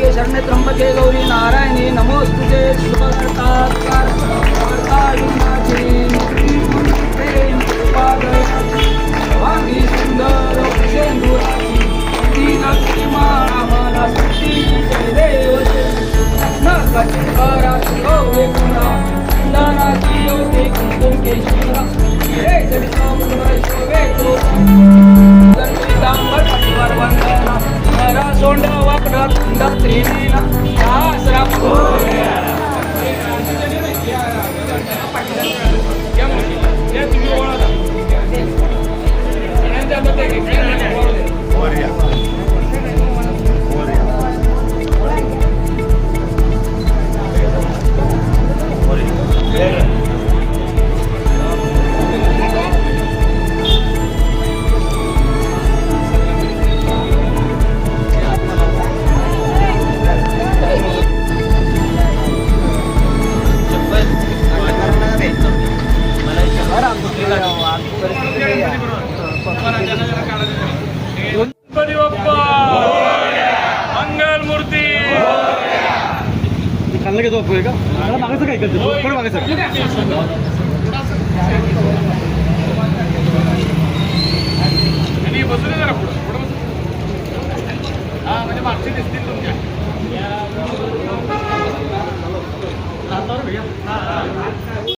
शरणे त्र्यंबके गौरी नारायणी नमोस्तुते वांगी नरा सोंड वाकडा गणपती बाप्पा मंगल मूर्ती खाल्लं घेतो आपण का मला मागायचं काय करतो पण मागायचं आणि बसू दे जरा पुढं पुढं बसू हा. म्हणजे मागचे दिसतील तुमच्या